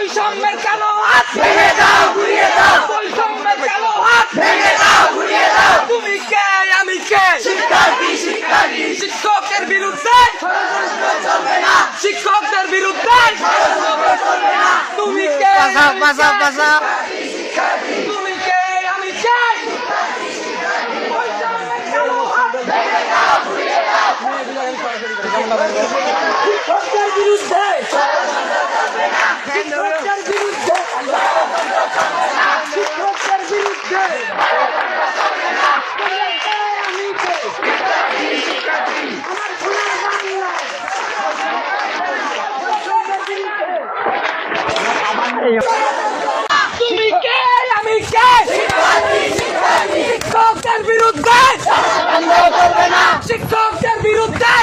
বৈষম্যের কালো হাত ভেঙে দাও ঘুরিয়ে দাও। বৈষম্যের কালো হাত ভেঙে দাও ঘুরিয়ে দাও। তুমি কে? আমি কে? শিক্ষার্থী শিক্ষার্থী শিক্ষকের বিরুদ্ধে চলবে না। শিক্ষকদের বিরুদ্ধে চলবে না। তুমি কে? বাসা বাসা বাসা তুমি কে? আমি কে? বৈষম্যের কালো হাত শিক্ষকদের বিরুদ্ধে শিক্ষকদের বিরুদ্ধে শিক্ষকদের বিরুদ্ধে? আমার সোনার বাংলা। তুমি কে আমি কে শিক্ষকদের বিরুদ্ধে শিক্ষকদের বিরুদ্ধে